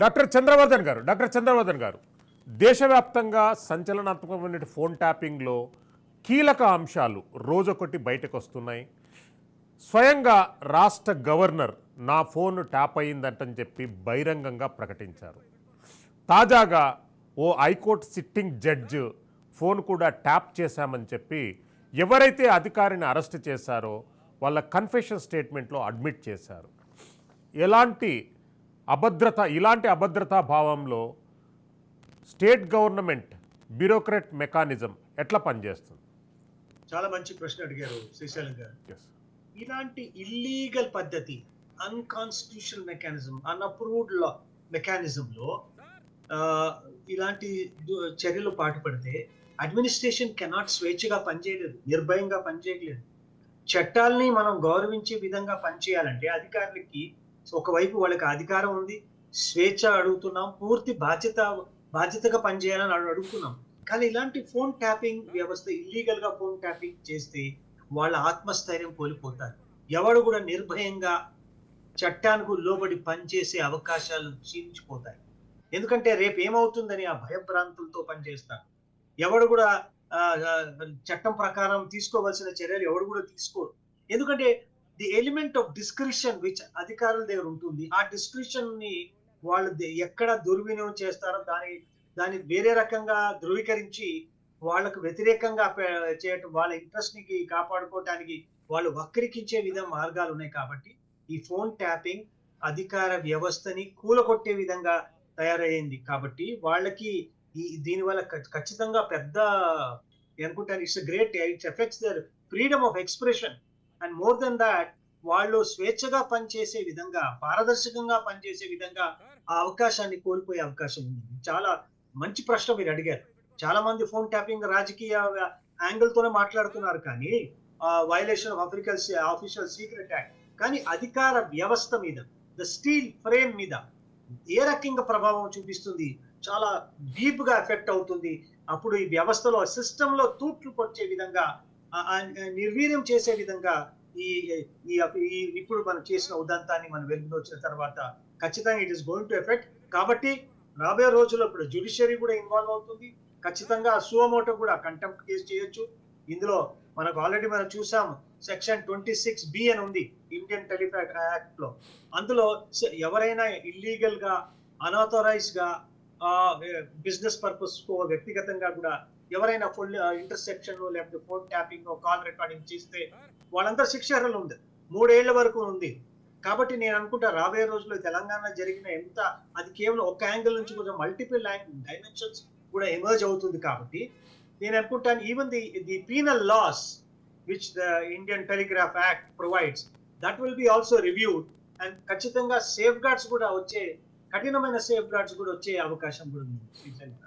Doctor Chandravardhan గారు doctor Chandravardhan గారు దేశవ్యాప్తంగా సంచలనాత్మకమైన ఫోన్ ట్యాపింగ్లో కీలక అంశాలు రోజొకటి బయటకు వస్తున్నాయి స్వయంగా రాష్ట్ర గవర్నర్ నా ఫోన్ ట్యాప్ అయిందంటని చెప్పి బహిరంగంగా ప్రకటించారు. తాజాగా ఓ high court sitting judge phone కూడా ట్యాప్ చేశామని చెప్పి ఎవరైతే అధికారిని అరెస్ట్ చేశారో వాళ్ళ కన్ఫెషన్ స్టేట్మెంట్లో అడ్మిట్ చేశారు. ఎలాంటి అభద్రత ఇలాంటి అభద్రతా భావంలో స్టేట్ గవర్నమెంట్ బ్యూరోక్రాట్ మెకానిజం ఎట్లా పనిచేస్తుంది? చాలా మంచి ప్రశ్న అడిగారు శ్రీశైలం గారు. ఇలాంటి ఇల్లీగల్ పద్ధతి అన్కాన్స్టిట్యూషనల్ మెకానిజం అన్అప్రూవ్డ్ లా మెకానిజంలో ఇలాంటి చర్యలు పాటుపడితే అడ్మినిస్ట్రేషన్ కెనాట్ స్వేచ్ఛగా పనిచేయలేదు నిర్భయంగా పనిచేయలేదు చట్టాలని మనం గౌరవించే విధంగా పనిచేయాలంటే అధికారులకి ఒకవైపు వాళ్ళకి అధికారం ఉంది స్వేచ్ఛ అడుగుతున్నాం పూర్తి బాధ్యత బాధ్యతగా పనిచేయాలని అడుగుతున్నాం. కానీ ఇలాంటి ఫోన్ ట్యాపింగ్ వ్యవస్థ ఇల్లీగల్గా ఫోన్ ట్యాపింగ్ చేస్తే వాళ్ళ ఆత్మస్థైర్యం కోల్పోతారు. ఎవడు కూడా నిర్భయంగా చట్టానికి లోబడి పనిచేసే అవకాశాలు క్షీణించిపోతాయి ఎందుకంటే రేపు ఏమవుతుందని ఆ భయభ్రాంతులతో పనిచేస్తారు. ఎవడు కూడా చట్టం ప్రకారం తీసుకోవాల్సిన చర్యలు ఎవడు కూడా తీసుకోరు. ఎందుకంటే the element of description which అధికారుల దగ్గర ఉంటుంది. ఆ డిస్క్రిప్షన్ని వాళ్ళు ఎక్కడ దుర్వినియోగం చేస్తారో దాని దాన్ని వేరే రకంగా ధృవీకరించి వాళ్ళకు వ్యతిరేకంగా చేయటం వాళ్ళ ఇంట్రెస్ట్ని కాపాడుకోవటానికి వాళ్ళు వక్రీకించే విధంగా మార్గాలు ఉన్నాయి కాబట్టి ఈ ఫోన్ ట్యాపింగ్ అధికార వ్యవస్థని కూలగొట్టే విధంగా తయారయ్యింది కాబట్టి వాళ్ళకి ఈ దీనివల్ల ఖచ్చితంగా పెద్ద అనుకుంటాను it's great it's effects their freedom of expression and more than that వాళ్ళు స్వేచ్ఛగా పనిచేసే విధంగా పారదర్శకంగా పనిచేసే విధంగా ఆ అవకాశాన్ని కోల్పోయే అవకాశం ఉంది. చాలా మంచి ప్రశ్న మీరు అడిగారు. చాలా మంది ఫోన్ ట్యాపింగ్ రాజకీయ యాంగిల్ తోనే మాట్లాడుతున్నారు కానీ violation of official official secret act కానీ అధికార వ్యవస్థ మీద ద స్టీల్ ఫ్రేమ్ మీద ఏ రకంగా ప్రభావం చూపిస్తుంది? చాలా డీప్గా ఎఫెక్ట్ అవుతుంది. అప్పుడు ఈ వ్యవస్థలో సిస్టమ్లో తూట్లు పొచ్చే విధంగా నిర్వీర్యం చేసే విధంగా ఈ ఈ ఇప్పుడు మనం చేసిన ఉదంతాన్ని మనం వెలుగులో వచ్చిన తర్వాత ఖచ్చితంగా it is going to effect కాబట్టి రాబోయే రోజుల్లో ఇప్పుడు జ్యుడిషియరీ కూడా ఇన్వాల్వ్ అవుతుంది. ఖచ్చితంగా సువమోటో కూడా కంటెంప్ట్ కేసు చేయొచ్చు. ఇందులో మనకు ఆల్రెడీ మనం చూసాము సెక్షన్ ట్వంటీ సిక్స్ బి అని ఉంది ఇండియన్ టెలిఫాక్ యాక్ట్లో. అందులో ఎవరైనా ఇల్లీగల్గా అనాథరైజ్గా బిజినెస్ పర్పస్ కో వ్యక్తిగతంగా కూడా ఎవరైనా ఫుల్ ఇంటర్సెప్షన్ లేకపోతే ఫోన్ ట్యాపింగ్ కాల్ రికార్డింగ్ చేస్తే వాళ్ళందరూ శిక్షలు ఉంది మూడేళ్ళ వరకు ఉంది. కాబట్టి నేను అనుకుంటా రాబోయే రోజుల్లో తెలంగాణ జరిగిన ఎంత అది కేవలం ఒక యాంగిల్ నుంచి కూడా మల్టిపుల్ డైమెన్షన్స్ కూడా ఎమర్జ్ అవుతుంది కాబట్టి నేను అనుకుంటాను even the the penal laws which the Indian telegraph act provides that will be also reviewed and ఖచ్చితంగా సేఫ్ గార్డ్స్ కూడా వచ్చే కఠినమైన సేఫ్ గార్డ్స్ కూడా వచ్చే అవకాశం కూడా ఉంది.